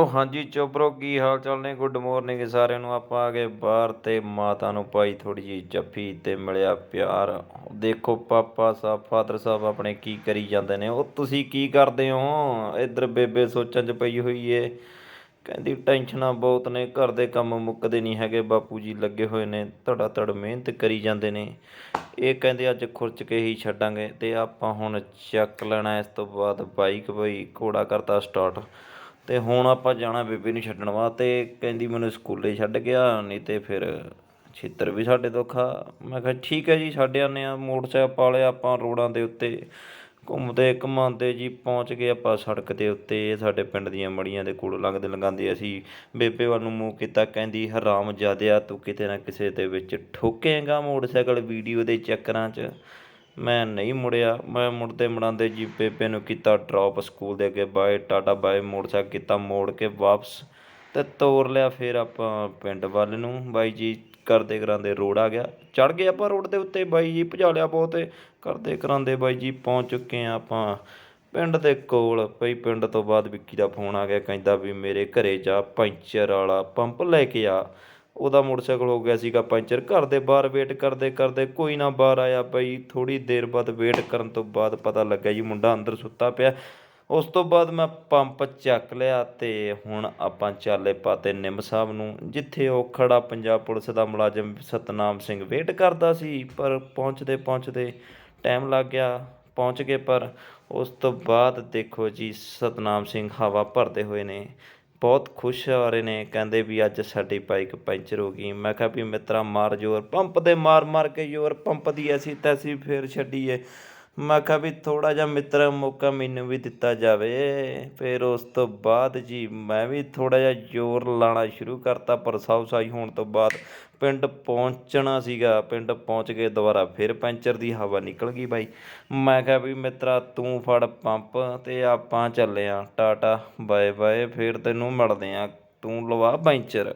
ਉਹ ਹਾਂਜੀ ਚੋਬਰੋ ਕੀ ਹਾਲ ਚਾਲ ਨੇ? ਗੁੱਡ ਮਾਰਨਿੰਗ ਸਾਰਿਆਂ ਨੂੰ। ਆਪਾਂ ਆ ਗਏ ਬਾਹਰ ਤੇ ਮਾਤਾ ਨੂੰ ਪਾਈ ਥੋੜੀ ਜਿਹੀ ਜੱਫੀ ਤੇ ਮਿਲਿਆ ਪਿਆਰ। ਦੇਖੋ ਪਾਪਾ ਸਾਹਿਬ, ਫਾਦਰ ਸਾਹਿਬ ਆਪਣੇ ਕੀ ਕਰੀ ਜਾਂਦੇ ਨੇ। ਉਹ ਤੁਸੀਂ ਕੀ ਕਰਦੇ ਹੋ? ਇੱਧਰ ਬੇਬੇ ਸੋਚਾਂ 'ਚ ਪਈ ਹੋਈ ਏ। ਕਹਿੰਦੀ ਟੈਨਸ਼ਨਾਂ ਬਹੁਤ ਨੇ, ਘਰ ਦੇ ਕੰਮ ਮੁੱਕਦੇ ਨਹੀਂ ਹੈਗੇ, ਬਾਪੂ ਜੀ ਲੱਗੇ ਹੋਏ ਨੇ, ਧੜਾ ਧੜ ਮਿਹਨਤ ਕਰੀ ਜਾਂਦੇ ਨੇ। ਇਹ ਕਹਿੰਦੇ ਅੱਜ ਖੁਰਚ ਕੇ ਹੀ ਛੱਡਾਂਗੇ ਤੇ ਆਪਾਂ ਹੁਣ ਚੱਕ ਲੈਣਾ ਇਸ ਤੋਂ ਬਾਅਦ ਬਾਈਕ ਬਈ, ਘੋੜਾ ਕਰਤਾ ਸਟਾਰਟ। ਅਤੇ ਹੁਣ ਆਪਾਂ ਜਾਣਾ ਬੇਬੇ ਨੂੰ ਛੱਡਣ ਵਾਸਤੇ ਕਹਿੰਦੀ ਮੈਨੂੰ ਸਕੂਲੇ ਛੱਡ ਗਿਆ ਨਹੀਂ ਤੇ ਫਿਰ ਛਿੱਤਰ ਵੀ ਸਾਡੇ ਤੋਂ ਖਾ ਮੈਂ ਕਿਹਾ, ਠੀਕ ਹੈ ਜੀ, ਛੱਡ ਆਉਂਦੇ ਆ ਮੋਟਰਸਾਈਕਲ ਪਾਲਿਆ ਆਪਾਂ ਰੋਡਾਂ ਦੇ ਉੱਤੇ। ਘੁੰਮਦੇ ਘੁਮਾਉਂਦੇ ਜੀ ਪਹੁੰਚ ਗਏ ਆਪਾਂ ਸੜਕ ਦੇ ਉੱਤੇ। ਸਾਡੇ ਪਿੰਡ ਦੀਆਂ ਮੜੀਆਂ ਦੇ ਕੋਲ ਲੰਘਦੇ ਲੰਘਾਉਂਦੇ ਅਸੀਂ ਬੇਬੇ ਵੱਲ ਨੂੰ ਮੂੰਹ ਕੀਤਾ, ਕਹਿੰਦੀ, ਹਰਾਮ ਜਾਦਿਆ ਤੂੰ ਕਿਤੇ ਨਾ ਕਿਸੇ ਦੇ ਵਿੱਚ ਠੋਕੇਗਾ ਮੋਟਰਸਾਈਕਲ ਵੀਡੀਓ ਦੇ ਚੱਕਰਾਂ 'ਚ। ਮੈਂ ਨਹੀਂ ਮੁੜਿਆ। ਮੈਂ ਮੁੜਦੇ ਮੁੜਾਉਂਦੇ ਜੀ ਬੇਬੇ ਨੂੰ ਕੀਤਾ ਡਰੋਪ ਸਕੂਲ ਦੇ ਅੱਗੇ ਬਾਏ, ਟਾਟਾ ਬਾਏ, ਮੋਟਰਸਾਈਕਲ ਕੀਤਾ ਮੋੜ ਕੇ ਵਾਪਸ ਅਤੇ ਤੋਰ ਲਿਆ ਫਿਰ ਆਪਾਂ ਪਿੰਡ ਵੱਲ ਨੂੰ। ਬਾਈ ਜੀ ਕਰਦੇ ਕਰਾਉਂਦੇ ਰੋਡ ਆ ਗਿਆ। ਚੜ੍ਹ ਗਏ ਆਪਾਂ ਰੋਡ ਦੇ ਉੱਤੇ। ਬਾਈ ਜੀ ਭਜਾ ਲਿਆ ਬਹੁਤ। ਕਰਦੇ ਕਰਾਉਂਦੇ ਬਾਈ ਜੀ ਪਹੁੰਚ ਚੁੱਕੇ ਹਾਂ ਆਪਾਂ ਪਿੰਡ ਦੇ ਕੋਲ। ਬਈ ਪਿੰਡ ਤੋਂ ਬਾਅਦ ਵਿੱਕੀ ਦਾ ਫੋਨ ਆ ਗਿਆ। ਕਹਿੰਦਾ ਵੀ ਮੇਰੇ ਘਰੇ ਜਾ, ਪੈਂਚਰ ਵਾਲਾ ਪੰਪ ਲੈ ਕੇ ਆ। ਉਹਦਾ ਮੋਟਰਸਾਈਕਲ ਹੋ ਗਿਆ ਸੀਗਾ ਪੈਂਚਰ। ਘਰ ਦੇ ਬਾਹਰ ਵੇਟ ਕਰਦੇ ਕਰਦੇ ਕੋਈ ਨਾ ਬਾਹਰ ਆਇਆ ਬਈ ਥੋੜੀ ਦੇਰ ਬਾਅਦ ਵੇਟ ਕਰਨ ਤੋਂ ਬਾਅਦ ਪਤਾ ਲੱਗਿਆ ਜੀ ਮੁੰਡਾ ਅੰਦਰ ਸੁੱਤਾ ਪਿਆ। ਉਸ ਤੋਂ ਬਾਅਦ ਮੈਂ ਪੰਪ ਚੱਕ ਲਿਆ ਤੇ ਹੁਣ ਆਪਾਂ ਚਾਲੇ ਪਾਤੇ ਨਿੰਮ ਸਾਹਿਬ ਨੂੰ, ਜਿੱਥੇ ਉਹ ਖੜਾ ਪੰਜਾਬ ਪੁਲਿਸ ਦਾ ਮੁਲਾਜ਼ਮ ਸਤਨਾਮ ਸਿੰਘ ਵੇਟ ਕਰਦਾ ਸੀ, ਪਰ ਪਹੁੰਚਦੇ ਪਹੁੰਚਦੇ ਟਾਈਮ ਲੱਗ ਗਿਆ, ਪਹੁੰਚ ਗਏ ਪਰ ਉਸ ਤੋਂ ਬਾਅਦ ਦੇਖੋ ਜੀ ਸਤਨਾਮ ਸਿੰਘ ਹਵਾ ਭਰਦੇ ਹੋਏ ਨੇ। ਬਹੁਤ ਖੁਸ਼ ਹੋ ਰਹੇ ਨੇ, ਕਹਿੰਦੇ ਵੀ ਅੱਜ ਸਾਡੀ ਬਾਈਕ ਪੈਂਚਰ ਹੋ ਗਈ। ਮੈਂ ਕਿਹਾ ਵੀ ਮਿੱਤਰਾ, ਮਾਰ ਜ਼ੋਰ, ਪੰਪ ਦੇ ਮਾਰ ਮਾਰ ਕੇ ਜ਼ੋਰ, ਪੰਪ ਦੀ ਐਸੀ ਤੈਸੀ ਫੇਰ ਛੱਡੀਏ। ਮੈਂ ਕਿਹਾ ਵੀ ਥੋੜ੍ਹਾ ਜਿਹਾ ਮਿੱਤਰ ਮੌਕਾ ਮੈਨੂੰ ਵੀ ਦਿੱਤਾ ਜਾਵੇ। ਫਿਰ ਉਸ ਤੋਂ ਬਾਅਦ ਜੀ ਮੈਂ ਵੀ ਥੋੜ੍ਹਾ ਜਿਹਾ ਜ਼ੋਰ ਲਾਉਣਾ ਸ਼ੁਰੂ ਕਰਤਾ, ਪਰ ਸਾਊ ਹੋਣ ਤੋਂ ਬਾਅਦ ਪਿੰਡ ਪਹੁੰਚਣਾ ਸੀਗਾ। ਪਿੰਡ ਪਹੁੰਚ ਕੇ ਦੁਬਾਰਾ ਫਿਰ ਪੈਂਚਰ ਦੀ ਹਵਾ ਨਿਕਲ ਗਈ ਬਾਈ। ਮੈਂ ਕਿਹਾ ਵੀ ਮਿੱਤਰਾ, ਤੂੰ ਫੜ ਪੰਪ ਅਤੇ ਆਪਾਂ ਚੱਲੇ ਆ। ਟਾਟਾ ਬਾਏ ਬਾਏ ਫਿਰ ਤੈਨੂੰ ਮਿਲਦੇ ਹਾਂ ਤੂੰ ਲਵਾ ਪੈਂਚਰ।